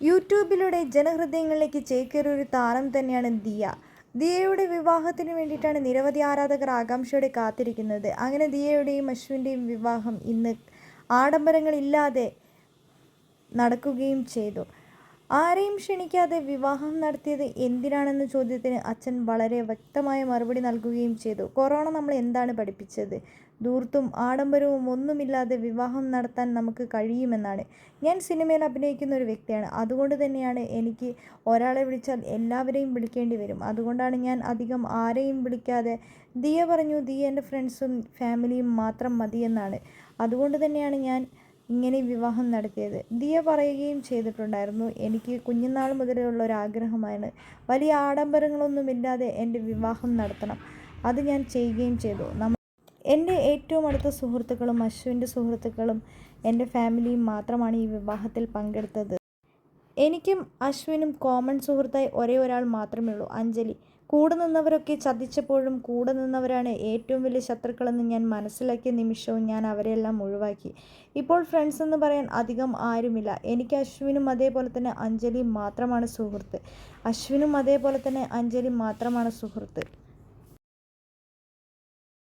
യൂട്യൂബിലൂടെ ജനഹൃദയങ്ങളിലേക്ക് ചേക്കേറിയ ഒരു താരം തന്നെയാണ് ദിയ. ദിയയുടെ വിവാഹത്തിന് വേണ്ടിയിട്ടാണ് നിരവധി ആരാധകർ ആകാംക്ഷയോടെ കാത്തിരിക്കുന്നത്. അങ്ങനെ ദിയയുടെയും അശ്വിന്റെയും വിവാഹം ഇന്ന് ആഡംബരങ്ങളില്ലാതെ നടക്കുകയും ചെയ്തു. ആരെയും ക്ഷണിക്കാതെ വിവാഹം നടത്തിയത് എന്തിനാണെന്ന ചോദ്യത്തിന് അച്ഛൻ വളരെ വ്യക്തമായ മറുപടി നൽകുകയും ചെയ്തു. കൊറോണ നമ്മൾ എന്താണ് പഠിപ്പിച്ചത്? ദൂർത്തും ആഡംബരവും ഒന്നുമില്ലാതെ വിവാഹം നടത്താൻ നമുക്ക് കഴിയുമെന്നാണ്. ഞാൻ സിനിമയിൽ അഭിനയിക്കുന്ന ഒരു വ്യക്തിയാണ്. അതുകൊണ്ട് തന്നെയാണ് എനിക്ക് ഒരാളെ വിളിച്ചാൽ എല്ലാവരെയും വിളിക്കേണ്ടി വരും. അതുകൊണ്ടാണ് ഞാൻ അധികം ആരെയും വിളിക്കാതെ ദിയ പറഞ്ഞു ദിയ എന്റെ ഫ്രണ്ട്സും ഫാമിലിയും മാത്രം മതിയെന്നാണ്. അതുകൊണ്ട് തന്നെയാണ് ഞാൻ ഇങ്ങനെ വിവാഹം നടത്തിയത്. ദിയ പറയുകയും ചെയ്തിട്ടുണ്ടായിരുന്നു എനിക്ക് കുഞ്ഞുനാൾ മുതലുള്ള ഒരു ആഗ്രഹമാണ് വലിയ ആഡംബരങ്ങളൊന്നുമില്ലാതെ എന്റെ വിവാഹം നടത്തണം. അത് ഞാൻ ചെയ്യുകയും ചെയ്തു. നമ്മൾ എന്റെ ഏറ്റവും അടുത്ത സുഹൃത്തുക്കളും അശ്വിന്റെ സുഹൃത്തുക്കളും എന്റെ ഫാമിലിയും മാത്രമാണ് ഈ വിവാഹത്തിൽ പങ്കെടുത്തത്. എനിക്കും അശ്വിനും കോമൺ സുഹൃത്തായി ഒരേ ഒരാൾ മാത്രമേ ഉള്ളൂ അഞ്ജലി. കൂടെ നിന്നവരൊക്കെ ചതിച്ചപ്പോഴും കൂടെ നിന്നവരാണ് ഏറ്റവും വലിയ ശത്രുക്കളെന്ന് ഞാൻ മനസ്സിലാക്കിയ നിമിഷവും ഞാൻ അവരെല്ലാം ഒഴിവാക്കി. ഇപ്പോൾ ഫ്രണ്ട്സ് എന്ന് പറയാൻ അധികം ആരുമില്ല. എനിക്ക് അശ്വിനും അതേപോലെ തന്നെ അഞ്ജലിയും മാത്രമാണ് സുഹൃത്ത്. അശ്വിനും അതേപോലെ തന്നെ അഞ്ജലി മാത്രമാണ് സുഹൃത്ത്.